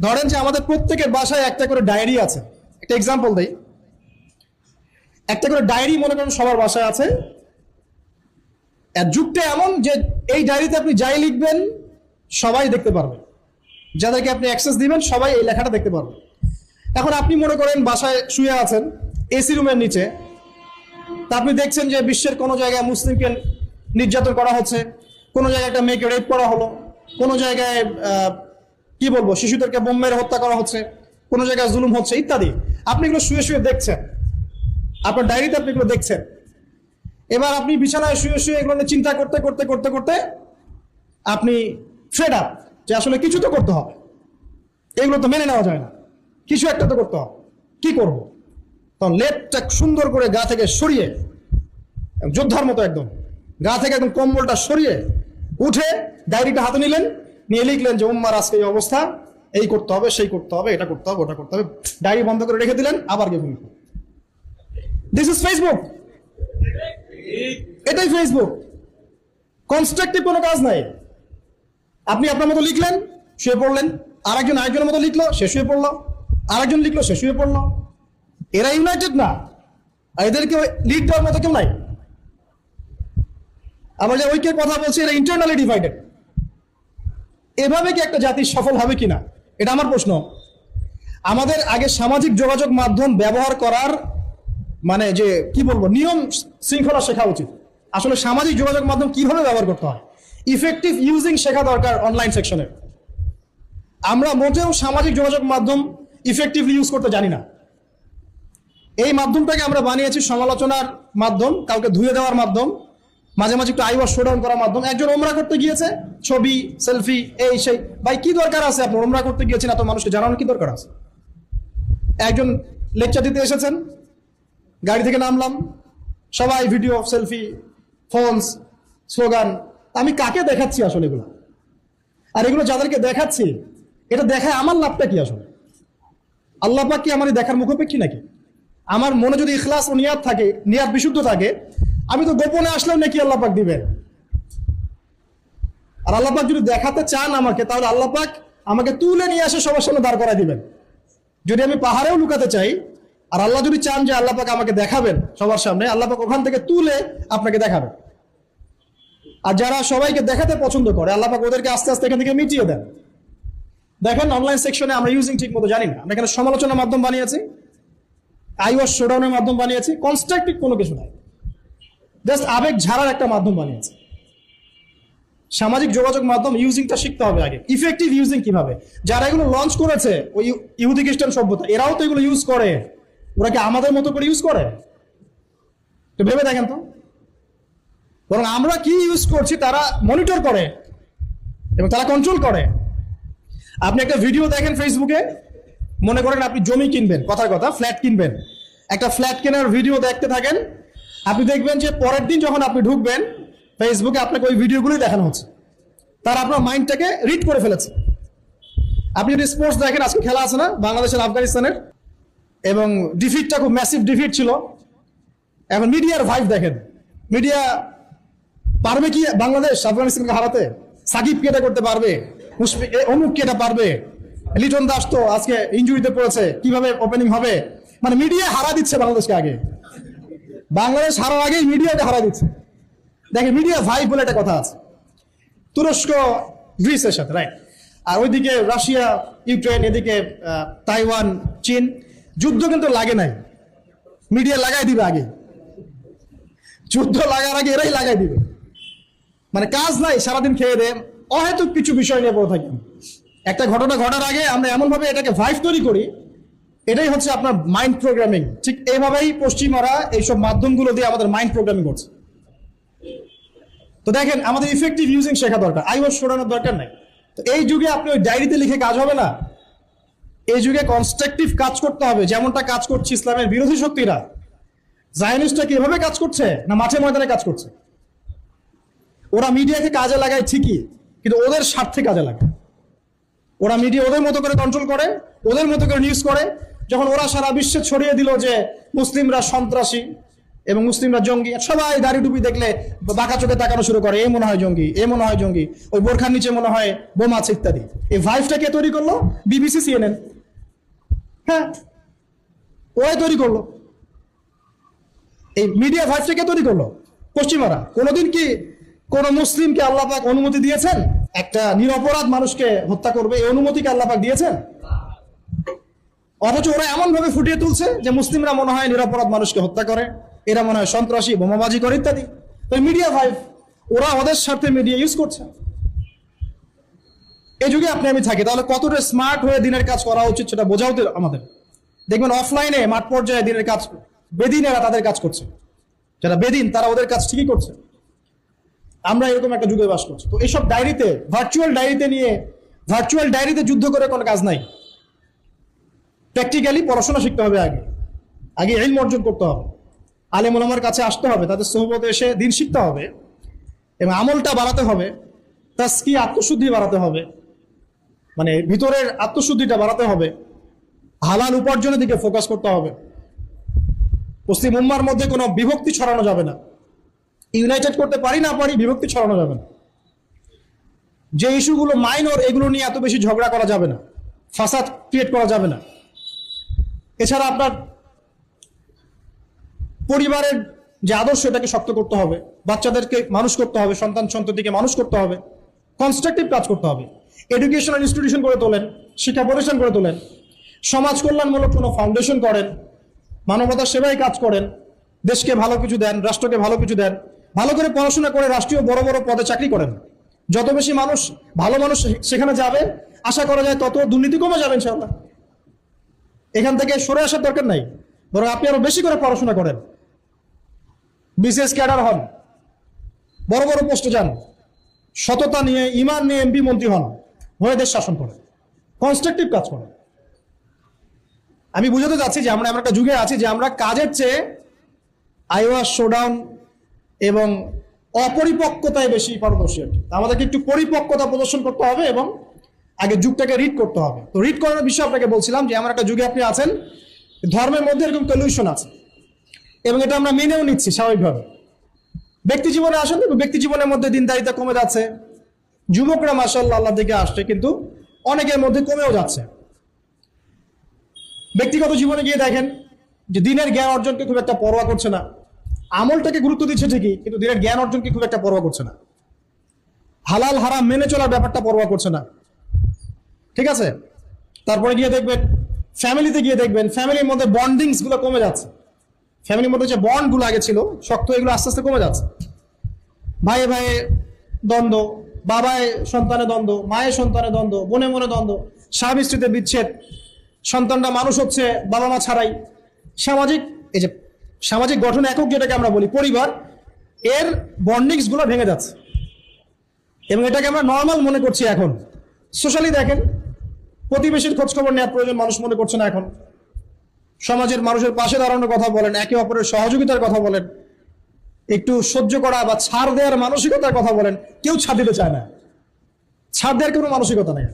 ধরেন যে আমাদের প্রত্যেকের বাসায় একটা করে ডায়েরি আছে। একটা এক্সাম্পল দেই। একটা করে ডায়েরি মনে করেন সবার বাসায় আছে। যুগটা এমন যে এই ডায়েরিতে আপনি যাই লিখবেন, সবাই দেখতে পারবে। যাদেরকে আপনি অ্যাক্সেস দিবেন, সবাই এই লেখাটা দেখতে পারবে। এখন আপনি মনে করেন বাসায় শুয়ে আছেন এসি রুমের নিচে। তা আপনি দেখছেন যে বিশ্বের কোনো জায়গায় মুসলিমকে নির্যাতন করা হচ্ছে। কোনো জায়গায় একটা মেয়েকে রেপ করা হলো। কোনো জায়গায় কি বলব? শিশুদেরকে বোম মেরে হত্যা করা হচ্ছে, কোনো জায়গায় জুলুম হচ্ছে, ইত্যাদি। আপনি এগুলো শুয়ে শুয়ে দেখছেন। আপনার ডায়েরিতে আপনি এগুলো দেখছেন। এবার আপনি বিছানায় শুয়ে শুয়ে এগুলো নিয়ে চিন্তা করতে করতে করতে করতে আপনি ফ্রেড আপ যে আসলে কিছু তো করতে হবে। এগুলো তো মেনে নেওয়া যায় না। কিছু একটা তো করতে হবে। কি করব? তখন লেপটা সুন্দর করে গা থেকে সরিয়ে যোদ্ধার মতো একদম, গা থেকে একদম কম্বলটা সরিয়ে উঠে ডায়েরিটা হাতে নিলেন নিয়ে লিখলেন যে, উম্মার আজকে এই অবস্থা, এই করতে হবে, সেই করতে হবে, এটা করতে হবে, ওটা করতে হবে। ডায়েরি বন্ধ করে রেখে দিলেন, আবার গিয়ে ঘুমিয়ে দিস ইজ ফেসবুক এটাই ফেসবুক কনস্ট্রাকটিভ কোনো কাজ নাই। আপনি আপনার মতো লিখলেন, শুয়ে পড়লেন। আরেকজন আরেকজনের মতো লিখলো, সে শুয়ে পড়ল। আরেকজন লিখলো, সে শুয়ে পড়ল। এরা ইউনাইটেড না। আর এদেরকে লিড দেওয়ার মতো কেউ নাই। আমরা যে ঐক্যের কথা বলছি, এরা ইন্টারনালি ডিভাইডেড এভাবে কি একটা জাতি সফল হবে কিনা? এটা আমার প্রশ্ন। আমাদের আগে সামাজিক যোগাযোগ মাধ্যম ব্যবহার করার মানে যে, কি বলব, নিয়ম শৃঙ্খলা শেখা উচিত। আসলে সামাজিক যোগাযোগ মাধ্যম কীভাবে ব্যবহার করতে হয়? ইফেক্টিভ ইউজিং শেখা দরকার অনলাইন সেকশনে আমরা মোটেও সামাজিক যোগাযোগ মাধ্যম ইফেক্টিভলি ইউজ করতে জানি না। এই মাধ্যমটাকে আমরা বানিয়েছি সমালোচনার মাধ্যম, কাউকে ধুয়ে দেওয়ার মাধ্যম। মাঝে মাঝে একটু আইওয়াস শোডাউন করার মাধ্যমে একজন ওমরা করতে গিয়েছে, ছবি সেলফি এই সেই। ভাই, কি দরকার আছে আপনার? ওমরা করতে গিয়েছেন এত মানুষকে জানানোর কি দরকার আছে? একজন লেকচার দিতে এসেছেন, গাড়ি থেকে নামলাম, সবাই ভিডিও সেলফি ফোনস স্লোগান আমি কাকে দেখাচ্ছি আসলে এগুলো? আর এগুলো যাদেরকে দেখাচ্ছি, এটা দেখায় আমার লাভটা কি আসলে? আল্লাহ পাক কি আমার দেখার মুখোপেক্ষী নাকি? আমার মনে যদি ইখলাস ও নিয়াত থাকে, নিয়াত বিশুদ্ধ থাকে আমি তো গোপনে আসলেও নাকি আল্লাহ পাক দিবেন। আর আল্লাহ পাক যদি দেখাতে চান আমাকে, তাহলে আল্লাহ পাক আমাকে তুলে নিয়ে আসে সবার সামনে দাঁড় করায় দিবেন। যদি আমি পাহাড়েও লুকাতে চাই, আর আল্লাহ যদি চান যে আল্লাহ পাক আমাকে দেখাবেন সবার সামনে, আল্লাহ পাক ওখান থেকে তুলে আপনাকে দেখাবেন। আর যারা সবাইকে দেখাতে পছন্দ করে, আল্লাহ পাক ওদেরকে আস্তে আস্তে এখান থেকে মিটিয়ে দেন। দেখেন অনলাইন সেকশনে আমরা ইউজিং ঠিক মতো জানি না। আমরা এখানে সমালোচনার মাধ্যম বানিয়েছি আইওয়াস শোডাউনের মাধ্যম বানিয়েছি কনস্ট্রাকটিভ কোনো কিছু নাই। জাস্ট আবেগ ঝাড়ার একটা মাধ্যম বানিয়েছে। সামাজিক যোগাযোগ মাধ্যম ইউজিংটা শিখতে হবে আগে। ইফেক্টিভ ইউজিং কীভাবে? যারা এগুলো লঞ্চ করেছে, ওই ইহুদি খ্রিস্টান সভ্যতা, এরাও তো এগুলো ইউজ করে। ওরা কি আমাদের মতো করে ইউজ করে? তো ভেবে দেখেন তো। বরং আমরা কি ইউজ করছি তারা মনিটর করে এবং তারা কন্ট্রোল করে। আপনি একটা ভিডিও দেখেন ফেসবুকে মনে করেন আপনি জমি কিনবেন, কথার কথা ফ্ল্যাট কিনবেন। একটা ফ্ল্যাট কেনার ভিডিও দেখতে থাকেন আপনি দেখবেন যে পরের দিন যখন আপনি ঢুকবেন ফেসবুকে আপনাকে ওই ভিডিওগুলোই দেখানো হচ্ছে। তারা আপনার মাইন্ডটাকে রিড করে ফেলেছে। আপনি যদি স্পোর্টস দেখেন, আজকে খেলা আছে না, বাংলাদেশের, আফগানিস্তানের, এবং ডিফিটটা খুব ম্যাসিভ ডিফিট ছিল। এখন মিডিয়ার ভাইব দেখেন। মিডিয়া পারবে কি বাংলাদেশ আফগানিস্তানকে হারাতে? সাকিব কে এটা করতে পারবে? অমুক কে এটা পারবে? লিটন দাস তো আজকে ইঞ্জুরিতে পড়েছে। কীভাবে ওপেনিং হবে? মানে মিডিয়া হারা দিচ্ছে বাংলাদেশকে আগে। বাংলাদেশ হারার আগেই মিডিয়াকে হারা দিচ্ছে। দেখে মিডিয়া ভাই বলে একটা কথা আছে। তুরস্ক, গ্রিসের সাথে রাইট আর ওইদিকে রাশিয়া, ইউক্রেন, এদিকে তাইওয়ান, চীন, যুদ্ধ কিন্তু লাগে নাই। মিডিয়া লাগাই দিবে আগে। যুদ্ধ লাগার আগে এরাই লাগাই দিবে। মানে কাজ নাই, সারাদিন খেয়ে দে অহেতুক কিছু বিষয় নিয়ে পড়ে থাকি একটা ঘটনা ঘটার আগে আমরা এমনভাবে এটাকে ভাইভ তৈরি করি এটাই হচ্ছে আপনার মাইন্ড প্রোগ্রামিং ঠিক এইভাবেই পশ্চিমারা এইসব মাধ্যমগুলো দিয়ে আমাদের মাইন্ড প্রোগ্রামিং করছে। তো দেখেন, আমাদের ইফেক্টিভ ইউজিং শেখা দরকার। আইওয়াস সরানোর দরকার নাই। তো এই যুগে আপনি ওই ডায়েরিতে লিখে কাজ হবে না। এই যুগে কনস্ট্রাকটিভ কাজ করতে হবে, যেমনটা কাজ করছে ইসলামের বিরোধী শক্তিরা। জায়নিস্টরা কীভাবে কাজ করছে, না মাঠে ময়দানে কাজ করছে? ওরা মিডিয়াকে কাজে লাগায় ঠিকই, কিন্তু ওদের স্বার্থে কাজে লাগায়। ওরা মিডিয়া ওদের মতো করে কন্ট্রোল করে, ওদের মতো করে নিউজ করে যখন ওরা সারা বিশ্বে ছড়িয়ে দিল যে মুসলিমরা সন্ত্রাসী এবং মুসলিমরা জঙ্গি, সবাই দাড়ি টুপি দেখলে বাঁকা চোখে তাকানো শুরু করে এ মনে হয় জঙ্গি এ মনে হয় জঙ্গি। ওই বোরখার নিচে মনে হয় বোমা আছে ইত্যাদি। এই ভাইভটা কে তৈরি করল? BBC, CNN. হ্যাঁ ওরাই তৈরি করল। এই মিডিয়া ভাইভটা কে তৈরি করল? পশ্চিমারা। কোনোদিন কি কোন মুসলিমকে আল্লাপাক অনুমতি দিয়েছেন? একটা নিরপরাধ মানুষকে হত্যা করবে, এই অনুমতিকে আল্লাহ পাক দিয়েছেন? অথচ ওরা এমন ভাবে ফুটিয়ে তুলছে যে মুসলিমরা মনে হয় নিরাপরাধ মানুষকে হত্যা করে। এরা মনে হয় সন্ত্রাসী, বোমাবাজি করে ইত্যাদি। তো মিডিয়া ভাইভ ওরা ওদের স্বার্থে মিডিয়া ইউজ করছে। এই যুগে আপনি আমি থাকি, তাহলে কতটা স্মার্ট হয়ে দিনের কাজ করা উচিত সেটা বোঝাও তো আমাদের। দেখবেন অফলাইনে মাঠ পর্যায়ে দিনের কাজ, বেদিনেরা তাদের কাজ করছে। যারা বেদিন, তারা ওদের কাজ ঠিকই করছে। আমরা এরকম একটা যুগে বাস করছি। তো এইসব ডায়েরিতে ভার্চুয়াল ডায়েরিতে নিয়ে ভার্চুয়াল ডায়েরিতে যুদ্ধ করে কোনো কাজ নাই। প্র্যাকটিক্যালি পড়াশোনা শিখতে হবে আগে। আগে এলম অর্জন করতে হবে। আলেম ওলামার কাছে আসতে হবে, তাদের সহবতে এসে দিন শিখতে হবে এবং আমলটা বাড়াতে হবে তার কি আত্মশুদ্ধি বাড়াতে হবে মানে ভিতরের আত্মশুদ্ধিটা বাড়াতে হবে, হালাল উপার্জনের দিকে ফোকাস করতে হবে। পশ্চিম উম্মার মধ্যে কোনো বিভক্তি ছড়ানো যাবে না। ইউনাইটেড করতে পারি না পারি, বিভক্তি ছড়ানো যাবে না। যে ইস্যুগুলো মাইনর এগুলো নিয়ে এত বেশি ঝগড়া করা যাবে না। ফাসাদ ক্রিয়েট করা যাবে না। এছাড়া আপনার পরিবারের যে আদর্শ, এটাকে শক্ত করতে হবে। বাচ্চাদেরকে মানুষ করতে হবে, সন্তান সন্ততিকে মানুষ করতে হবে কনস্ট্রাকটিভ কাজ করতে হবে। এডুকেশনাল ইনস্টিটিউশন করে তোলেন, শিক্ষা প্রতিষ্ঠান করে তোলেন, সমাজ কল্যাণমূলক কোনো ফাউন্ডেশন করেন মানবতার সেবায় কাজ করেন, দেশকে ভালো কিছু দেন, রাষ্ট্রকে ভালো কিছু দেন, ভালো করে পড়াশোনা করে রাষ্ট্রীয় বড় বড় পদে চাকরি করেন। যত বেশি মানুষ, ভালো মানুষ সেখানে যাবে আশা করা যায় তত দুর্নীতি কমে যাবে ইনশাল্লাহ এখান থেকে সরে আসার দরকার নাই। বরং আপনি আরও বেশি করে পড়াশোনা করেন। বিশেষ ক্যাডার হন। বড় বড় পোস্টে যান। সততা নিয়ে, ইমান নিয়ে এমপি মন্ত্রী হন। হয়ে দেশ শাসন করেন। কনস্ট্রাকটিভ কাজ করে আমি বুঝাতে চাচ্ছি যে আমরা এমন একটা যুগে আছি যে আমরা কাজের চেয়ে আইওয়া শোডাউন এবং অপরিপক্কতায় বেশি পারদর্শী। আর। আমাদেরকে একটু পরিপক্কতা প্রদর্শন করতে হবে এবং আগে যুগটাকে রিড করতে হবে। তো রিড করার বিষয়ে আপনাকে বলছিলাম যে আমার একটা যুগে আপনি আছেন, ধর্মের মধ্যে এরকম কলিউশন আছে। এবং এটা আমরা মেনেও নিচ্ছি স্বাভাবিকভাবে। ব্যক্তি জীবনে আসেন ব্যক্তি জীবনের মধ্যে দিনদারিতা কমে যাচ্ছে। যুবকরা মাসাল্লাহ আল্লাহ দিকে আসছে, কিন্তু অনেকের মধ্যে কমেও যাচ্ছে। ব্যক্তিগত জীবনে গিয়ে দেখেন যে, দিনের জ্ঞান অর্জনকে খুব একটা পরোয়া করছে না। আমলটাকে গুরুত্ব দিচ্ছে ঠিকই, কিন্তু দিনের জ্ঞান অর্জনকে খুব একটা পরোয়া করছে না। হালাল, হারাম মেনে চলার ব্যাপারটা পরোয়া করছে না। ঠিক আছে? তারপরে গিয়ে দেখবেন ফ্যামিলিতে গিয়ে দেখবেন ফ্যামিলির মধ্যে বন্ডিংসগুলো কমে যাচ্ছে। ফ্যামিলির মধ্যে যে বন্ডগুলো আগে ছিল, শক্ত এগুলো আস্তে আস্তে কমে যাচ্ছে। ভাইয়ে ভাইয়ে দ্বন্দ্ব, বাবায় সন্তানে দ্বন্দ্ব, মায়ের সন্তানে দ্বন্দ্ব বোনে মনে দ্বন্দ্ব স্বামী স্ত্রীতে বিচ্ছেদ, সন্তানরা মানুষ হচ্ছে বাবা মা ছাড়াই। সামাজিক, এই যে সামাজিক গঠন একক যেটাকে আমরা বলি, পরিবার, এর বন্ডিংসগুলো ভেঙে যাচ্ছে। এবং এটাকে আমরা নর্মাল মনে করছি এখন। সোশ্যালি দেখেন প্রতিবেশীর খোঁজ খবর নেওয়ার প্রয়োজন মানুষ মনে করছে না এখন। সমাজের মানুষের পাশে দাঁড়ানোর কথা বলেন, একে অপরের সহযোগিতার কথা বলেন, একটু সহ্য করা বা ছাড় দেওয়ার মানসিকতার কথা বলেন, কেউ ছাড় দিতে চায় না। ছাড় দেওয়ার কোনো মানসিকতা নেই।